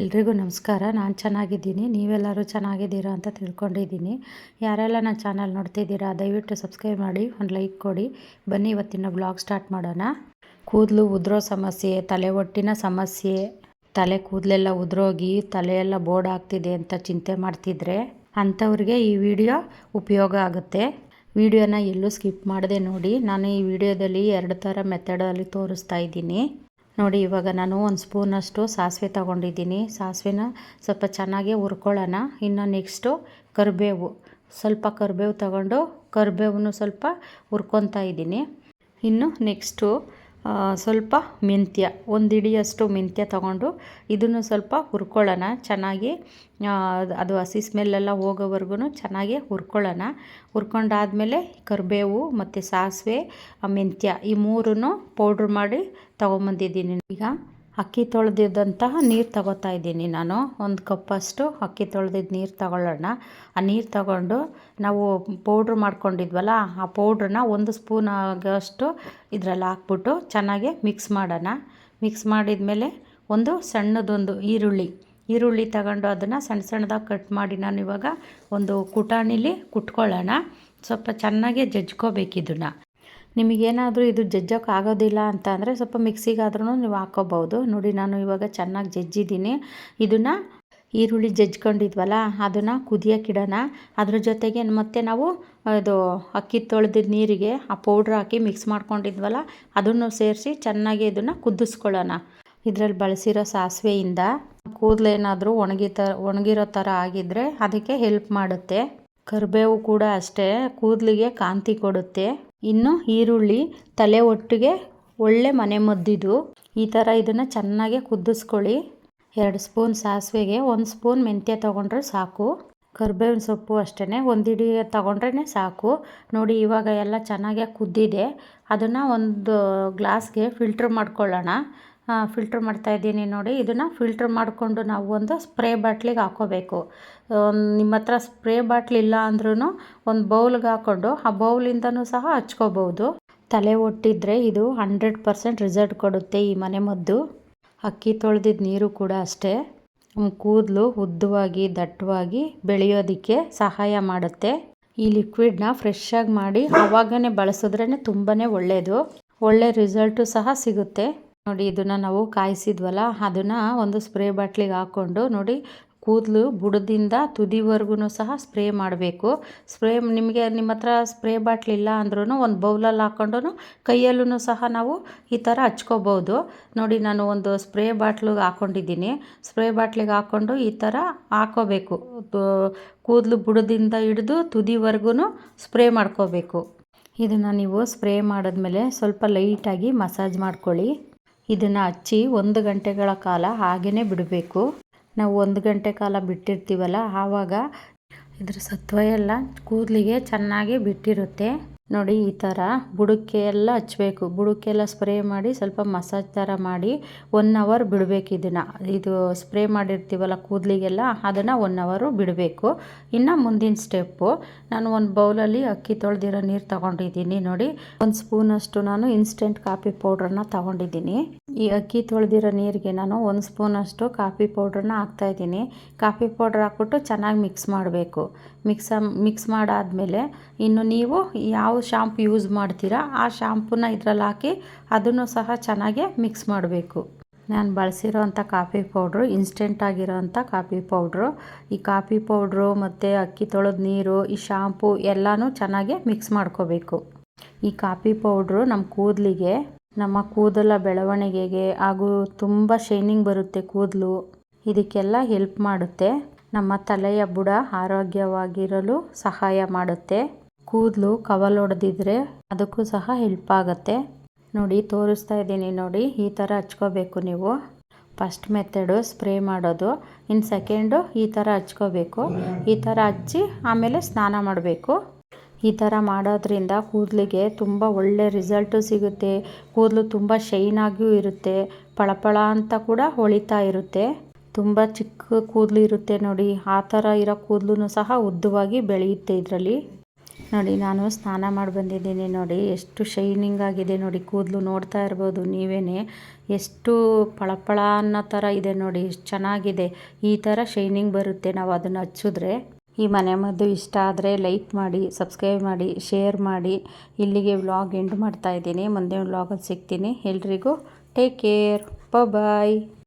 ಎಲ್ರಿಗೂ ನಮಸ್ಕಾರ. ನಾನು ಚೆನ್ನಾಗಿದ್ದೀನಿ. ನೀವೆಲ್ಲರೂ ಚೆನ್ನಾಗಿದ್ದೀರಾ ಅಂತ ತಿಳ್ಕೊಂಡಿದ್ದೀನಿ. ಯಾರೆಲ್ಲ ನನ್ನ ಚಾನಲ್ ನೋಡ್ತಿದ್ದೀರಾ, ದಯವಿಟ್ಟು ಸಬ್ಸ್ಕ್ರೈಬ್ ಮಾಡಿ, ಒಂದು ಲೈಕ್ ಕೊಡಿ. ಬನ್ನಿ ಇವತ್ತಿನ ಬ್ಲಾಗ್ ಸ್ಟಾರ್ಟ್ ಮಾಡೋಣ. ಕೂದಲು ಉದುರೋ ಸಮಸ್ಯೆ, ತಲೆ ಒಟ್ಟಿನ ಸಮಸ್ಯೆ, ತಲೆ ಕೂದಲೆಲ್ಲ ಉದುರೋಗಿ, ತಲೆಯೆಲ್ಲ ಬೋರ್ಡ್ ಆಗ್ತಿದೆ ಅಂತ ಚಿಂತೆ ಮಾಡ್ತಿದ್ರೆ ಅಂಥವ್ರಿಗೆ ಈ ವಿಡಿಯೋ ಉಪಯೋಗ ಆಗುತ್ತೆ. ವಿಡಿಯೋನ ಎಲ್ಲೂ ಸ್ಕಿಪ್ ಮಾಡದೆ ನೋಡಿ. ನಾನು ಈ ವಿಡಿಯೋದಲ್ಲಿ ಎರಡು ಥರ ಮೆಥಡಲ್ಲಿ ತೋರಿಸ್ತಾ ಇದ್ದೀನಿ. ನೋಡಿ, ಇವಾಗ ನಾನು ಒಂದು ಸ್ಪೂನಷ್ಟು ಸಾಸಿವೆ ತಗೊಂಡಿದ್ದೀನಿ. ಸಾಸಿವೆನ ಸ್ವಲ್ಪ ಚೆನ್ನಾಗಿ ಹುರ್ಕೊಳ್ಳೋಣ. ಇನ್ನು ನೆಕ್ಸ್ಟು ಕರಿಬೇವು. ಸ್ವಲ್ಪ ಕರಿಬೇವು ತಗೊಂಡು ಕರಿಬೇವನ್ನು ಸ್ವಲ್ಪ ಹುರ್ಕೊತಾ ಇದ್ದೀನಿ. ಇನ್ನು ನೆಕ್ಸ್ಟು ಸ್ವಲ್ಪ ಮೆಂತ್ಯ ಒಂದು ಹಿಡಿಯಷ್ಟು ಮೆಂತ್ಯ ತಗೊಂಡು ಇದನ್ನು ಸ್ವಲ್ಪ ಹುರ್ಕೊಳ್ಳೋಣ. ಚೆನ್ನಾಗಿ ಅದು ಹಸಿ ಸ್ಮೆಲ್ಲೆಲ್ಲ ಹೋಗೋವರೆಗೂ ಚೆನ್ನಾಗಿ ಹುರ್ಕೊಳ್ಳೋಣ. ಹುರ್ಕೊಂಡಾದಮೇಲೆ ಕರಿಬೇವು ಮತ್ತು ಸಾಸಿವೆ ಮೆಂತ್ಯ ಈ ಮೂರನ್ನು ಪೌಡ್ರ್ ಮಾಡಿ ತೊಗೊಂಬಂದಿದ್ದೀನಿ ಈಗ. ಅಕ್ಕಿ ತೊಳೆದಿದ್ದಂತಹ ನೀರು ತಗೋತಾ ಇದ್ದೀನಿ ನಾನು. ಒಂದು ಕಪ್ಪಷ್ಟು ಅಕ್ಕಿ ತೊಳೆದಿದ್ದು ನೀರು ತಗೊಳ್ಳೋಣ. ಆ ನೀರು ತಗೊಂಡು ನಾವು ಪೌಡ್ರ್ ಮಾಡ್ಕೊಂಡಿದ್ವಲ್ಲ, ಆ ಪೌಡ್ರನ್ನ ಒಂದು ಸ್ಪೂನ್ ಆಗೋಷ್ಟು ಇದರಲ್ಲಿ ಹಾಕ್ಬಿಟ್ಟು ಚೆನ್ನಾಗಿ ಮಿಕ್ಸ್ ಮಾಡೋಣ. ಮಿಕ್ಸ್ ಮಾಡಿದ ಮೇಲೆ ಒಂದು ಸಣ್ಣದೊಂದು ಈರುಳ್ಳಿ. ಈರುಳ್ಳಿ ತಗೊಂಡು ಅದನ್ನು ಸಣ್ಣ ಸಣ್ಣದಾಗಿ ಕಟ್ ಮಾಡಿ ನಾನು ಇವಾಗ ಒಂದು ಕುಟಾಣಿಲಿ ಕುಟ್ಕೊಳ್ಳೋಣ. ಸ್ವಲ್ಪ ಚೆನ್ನಾಗಿ ಜಜ್ಕೋಬೇಕು ಇದನ್ನು. ನಿಮಗೇನಾದರೂ ಇದು ಜಜ್ಜೋಕೆ ಆಗೋದಿಲ್ಲ ಅಂತ ಅಂದರೆ ಸ್ವಲ್ಪ ಮಿಕ್ಸಿಗಾದ್ರೂ ನೀವು ಹಾಕ್ಕೋಬೋದು. ನೋಡಿ, ನಾನು ಇವಾಗ ಚೆನ್ನಾಗಿ ಜಜ್ಜಿದ್ದೀನಿ ಇದನ್ನು ಈರುಳ್ಳಿ ಜಜ್ಕೊಂಡಿದ್ವಲ್ಲ ಅದನ್ನು ಕುದಿಯೋಕ್ಕಿಡೋಣ ಅದ್ರ ಜೊತೆಗೆ ಮತ್ತೆ ನಾವು ಅದು ಅಕ್ಕಿ ತೊಳೆದಿದ್ದ ನೀರಿಗೆ ಆ ಪೌಡ್ರ್ ಹಾಕಿ ಮಿಕ್ಸ್ ಮಾಡ್ಕೊಂಡಿದ್ವಲ್ಲ, ಅದನ್ನು ಸೇರಿಸಿ ಚೆನ್ನಾಗಿ ಇದನ್ನು ಕುದಿಸ್ಕೊಳ್ಳೋಣ. ಇದರಲ್ಲಿ ಬಳಸಿರೋ ಸಾಸಿವೆಯಿಂದ ಕೂದಲೇನಾದರೂ ಒಣಗಿ ತ, ಒಣಗಿರೋ ಥರ ಆಗಿದ್ದರೆ ಅದಕ್ಕೆ ಹೆಲ್ಪ್ ಮಾಡುತ್ತೆ. ಕರಿಬೇವು ಕೂಡ ಅಷ್ಟೇ, ಕೂದಲಿಗೆ ಕಾಂತಿ ಕೊಡುತ್ತೆ. ಇನ್ನು ಈರುಳ್ಳಿ ತಲೆ ಒಟ್ಟಿಗೆ ಒಳ್ಳೆ ಮನೆ ಮದ್ದಿದು ಈ ಥರ ಇದನ್ನು ಚೆನ್ನಾಗಿ ಕುದಿಸ್ಕೊಳ್ಳಿ. ಎರಡು ಸ್ಪೂನ್ ಸಾಸಿವೆಗೆ ಒಂದು ಸ್ಪೂನ್ ಮೆಂತ್ಯ ತೊಗೊಂಡ್ರೆ ಸಾಕು. ಕರ್ಬೇವಿನ ಸೊಪ್ಪು ಅಷ್ಟೇ ಒಂದು ತೊಗೊಂಡ್ರೆ ಸಾಕು. ನೋಡಿ, ಇವಾಗ ಎಲ್ಲ ಚೆನ್ನಾಗೆ ಕುದ್ದಿದೆ. ಅದನ್ನು ಒಂದು ಗ್ಲಾಸ್ಗೆ ಫಿಲ್ಟ್ರ್ ಮಾಡ್ಕೊಳ್ಳೋಣ. ಫಿಲ್ಟ್ರ್ ಮಾಡ್ತಾಯಿದ್ದೀನಿ ನೋಡಿ. ಇದನ್ನು ಫಿಲ್ಟ್ರ್ ಮಾಡಿಕೊಂಡು ನಾವು ಒಂದು ಸ್ಪ್ರೇ ಬಾಟ್ಲಿಗೆ ಹಾಕೋಬೇಕು. ನಿಮ್ಮ ಹತ್ರ ಸ್ಪ್ರೇ ಬಾಟ್ಲ್ ಇಲ್ಲ ಅಂದ್ರೂ ಒಂದು ಬೌಲ್ಗೆ ಹಾಕ್ಕೊಂಡು ಆ ಬೌಲಿಂದನೂ ಸಹ ಹಚ್ಕೋಬೋದು ತಲೆ ಒಟ್ಟಿದ್ರೆ ಇದು ಹಂಡ್ರೆಡ್ ಪರ್ಸೆಂಟ್ ರಿಸಲ್ಟ್ ಕೊಡುತ್ತೆ ಈ ಮನೆ ಮದ್ದು. ಅಕ್ಕಿ ತೊಳೆದಿದ್ದ ನೀರು ಕೂಡ ಅಷ್ಟೇ. ಕೂದಲು ಉದ್ದವಾಗಿ, ದಟ್ಟವಾಗಿ ಬೆಳೆಯೋದಕ್ಕೆ ಸಹಾಯ ಮಾಡುತ್ತೆ. ಈ ಲಿಕ್ವಿಡ್ನ ಫ್ರೆಶ್ಶಾಗಿ ಮಾಡಿ ಆವಾಗನೇ ಬಳಸಿದ್ರೇ ತುಂಬಾ ಒಳ್ಳೆಯದು ಒಳ್ಳೆ ರಿಸಲ್ಟು ಸಹ ಸಿಗುತ್ತೆ. ನೋಡಿ, ಇದನ್ನು ನಾವು ಕಾಯಿಸಿದ್ವಲ್ಲ, ಅದನ್ನು ಒಂದು ಸ್ಪ್ರೇ ಬಾಟ್ಲಿಗೆ ಹಾಕ್ಕೊಂಡು ನೋಡಿ, ಕೂದಲು ಬುಡದಿಂದ ತುದಿವರೆಗೂ ಸಹ ಸ್ಪ್ರೇ ಮಾಡಬೇಕು. ಸ್ಪ್ರೇ, ನಿಮಗೆ ನಿಮ್ಮ ಹತ್ರ ಸ್ಪ್ರೇ ಬಾಟ್ಲ್ ಇಲ್ಲ ಅಂದ್ರೂ ಒಂದು ಬೌಲಲ್ಲಿ ಹಾಕ್ಕೊಂಡು ಕೈಯಲ್ಲೂ ಸಹ ನಾವು ಈ ಥರ ಹಚ್ಕೋಬೋದು. ನೋಡಿ, ನಾನು ಒಂದು ಸ್ಪ್ರೇ ಬಾಟ್ಲಿಗೆ ಹಾಕ್ಕೊಂಡಿದ್ದೀನಿ ಸ್ಪ್ರೇ ಬಾಟ್ಲಿಗೆ ಹಾಕ್ಕೊಂಡು ಈ ಥರ ಹಾಕೋಬೇಕು. ಕೂದಲು ಬುಡದಿಂದ ಹಿಡಿದು ತುದಿವರೆಗೂ ಸ್ಪ್ರೇ ಮಾಡ್ಕೋಬೇಕು. ಇದನ್ನು ನೀವು ಸ್ಪ್ರೇ ಮಾಡಿದ್ಮೇಲೆ ಸ್ವಲ್ಪ ಲೈಟಾಗಿ ಮಸಾಜ್ ಮಾಡ್ಕೊಳ್ಳಿ. ಇದನ್ನು ಹಚ್ಚಿ ಒಂದು ಗಂಟೆಗಳ ಕಾಲ ಹಾಗೆಯೇ ಬಿಡಬೇಕು. ನಾವು ಒಂದು ಗಂಟೆ ಕಾಲ ಬಿಟ್ಟಿರ್ತೀವಲ್ಲ, ಆವಾಗ ಇದ್ರ ಸತ್ವ ಎಲ್ಲ ಕೂದಲಿಗೆ ಚೆನ್ನಾಗಿ ಬಿಟ್ಟಿರುತ್ತೆ. ನೋಡಿ ಈ ಥರ ಬುಡಕ್ಕೆ ಎಲ್ಲ ಹಚ್ಚಬೇಕು ಬುಡಕ್ಕೆಲ್ಲ ಸ್ಪ್ರೇ ಮಾಡಿ ಸ್ವಲ್ಪ ಮಸಾಜ್ ಥರ ಮಾಡಿ ಒನ್ ಅವರ್ ಬಿಡಬೇಕು ಇದನ್ನು ಇದು ಸ್ಪ್ರೇ ಮಾಡಿರ್ತೀವಲ್ಲ ಕೂದಲಿಗೆಲ್ಲ, ಅದನ್ನು ಒನ್ ಅವರು ಬಿಡಬೇಕು. ಇನ್ನು ಮುಂದಿನ ಸ್ಟೆಪ್ಪು, ನಾನು ಒಂದು ಬೌಲಲ್ಲಿ ಅಕ್ಕಿ ತೊಳೆದಿರೋ ನೀರು ತೊಗೊಂಡಿದ್ದೀನಿ ನೋಡಿ. ಒಂದು ಸ್ಪೂನಷ್ಟು ನಾನು ಇನ್ಸ್ಟೆಂಟ್ ಕಾಫಿ ಪೌಡ್ರನ್ನ ತೊಗೊಂಡಿದ್ದೀನಿ. ಈ ಅಕ್ಕಿ ತೊಳೆದಿರೋ ನೀರಿಗೆ ನಾನು ಒಂದು ಸ್ಪೂನಷ್ಟು ಕಾಫಿ ಪೌಡ್ರನ್ನ ಹಾಕ್ತಾಯಿದ್ದೀನಿ ಕಾಫಿ ಪೌಡ್ರ್ ಹಾಕ್ಬಿಟ್ಟು ಚೆನ್ನಾಗಿ ಮಿಕ್ಸ್ ಮಾಡಬೇಕು. ಮಿಕ್ಸ ಮಿಕ್ಸ್ ಮಾಡಾದಮೇಲೆ ಇನ್ನು ನೀವು ಯಾವ ಶಾಂಪು ಯೂಸ್ ಮಾಡ್ತೀರಾ ಆ ಶಾಂಪೂನ ಇದ್ರಲ್ಲಿ ಹಾಕಿ ಅದನ್ನು ಸಹ ಚೆನ್ನಾಗಿ ಮಿಕ್ಸ್ ಮಾಡಬೇಕು. ನಾನು ಬಳಸಿರೋಂಥ ಕಾಫಿ ಪೌಡ್ರು, ಇನ್ಸ್ಟೆಂಟ್ ಆಗಿರೋವಂಥ ಕಾಫಿ ಪೌಡ್ರು, ಈ ಕಾಫಿ ಪೌಡ್ರು ಮತ್ತು ಅಕ್ಕಿ ತೊಳೆದ ನೀರು, ಈ ಶಾಂಪು ಎಲ್ಲನೂ ಚೆನ್ನಾಗಿ ಮಿಕ್ಸ್ ಮಾಡ್ಕೋಬೇಕು. ಈ ಕಾಫಿ ಪೌಡ್ರು ನಮ್ಮ ಕೂದಲಿಗೆ ನಮ್ಮ ಕೂದಲ ಬೆಳವಣಿಗೆಗೆ ಹಾಗೂ ತುಂಬ ಶೈನಿಂಗ್ ಬರುತ್ತೆ ಕೂದಲು. ಇದಕ್ಕೆಲ್ಲ ಹೆಲ್ಪ್ ಮಾಡುತ್ತೆ. ನಮ್ಮ ತಲೆಯ ಬುಡ ಆರೋಗ್ಯವಾಗಿರಲು ಸಹಾಯ ಮಾಡುತ್ತೆ. ಕೂದಲು ಕವಲೊಡೆದಿದ್ರೆ ಅದಕ್ಕೂ ಸಹ ಹೆಲ್ಪ್ ಆಗುತ್ತೆ. ನೋಡಿ, ತೋರಿಸ್ತಾ ಇದ್ದೀನಿ ನೋಡಿ, ಈ ಥರ ಹಚ್ಕೋಬೇಕು ನೀವು. ಫಸ್ಟ್ ಮೆಥಡು ಸ್ಪ್ರೇ ಮಾಡೋದು ಇನ್ನು ಸೆಕೆಂಡು ಈ ಥರ ಹಚ್ಕೋಬೇಕು. ಈ ಥರ ಹಚ್ಚಿ ಆಮೇಲೆ ಸ್ನಾನ ಮಾಡಬೇಕು. ಈ ಥರ ಮಾಡೋದ್ರಿಂದ ಕೂದಲಿಗೆ ತುಂಬ ಒಳ್ಳೆ ರಿಸಲ್ಟು ಸಿಗುತ್ತೆ. ಕೂದಲು ತುಂಬ ಶೈನಾಗಿಯೂ ಇರುತ್ತೆ. ಪಳಪಳ ಅಂತ ಕೂಡ ಹೊಳಿತಾ ಇರುತ್ತೆ. ತುಂಬ ಚಿಕ್ಕ ಕೂದಲು ಇರುತ್ತೆ ನೋಡಿ. ಆ ಥರ ಇರೋ ಕೂದಲು ಸಹ ಉದ್ದವಾಗಿ ಬೆಳೆಯುತ್ತೆ ಇದರಲ್ಲಿ. ನೋಡಿ, ನಾನು ಸ್ನಾನ ಮಾಡಿ ಬಂದಿದ್ದೀನಿ ನೋಡಿ. ಎಷ್ಟು ಶೈನಿಂಗ್ ಆಗಿದೆ ನೋಡಿ. ಕೂದಲು ನೋಡ್ತಾ ಇರ್ಬೋದು ನೀವೇ ಎಷ್ಟು ಪಳಪಳ ಅನ್ನೋ ಥರ ಇದೆ ನೋಡಿ. ಎಷ್ಟು ಚೆನ್ನಾಗಿದೆ. ಈ ಥರ ಶೈನಿಂಗ್ ಬರುತ್ತೆ. ನಾವು ಅದನ್ನು ಹಚ್ಚಿದ್ರೆ ಈ ಮನೆ ಮದ್ದು ಇಷ್ಟ ಆದರೆ ಲೈಕ್ ಮಾಡಿ ಸಬ್ಸ್ಕ್ರೈಬ್ ಮಾಡಿ ಶೇರ್ ಮಾಡಿ. ಇಲ್ಲಿಗೆ ವ್ಲಾಗ್ ಎಂಡ್ ಮಾಡ್ತಾ ಮುಂದಿನ ಮುಂದೆ ವ್ಲಾಗಲ್ಲಿ ಸಿಗ್ತೀನಿ. ಎಲ್ರಿಗೂ ಟೇಕ್ ಕೇರ್ ಬಾಯ್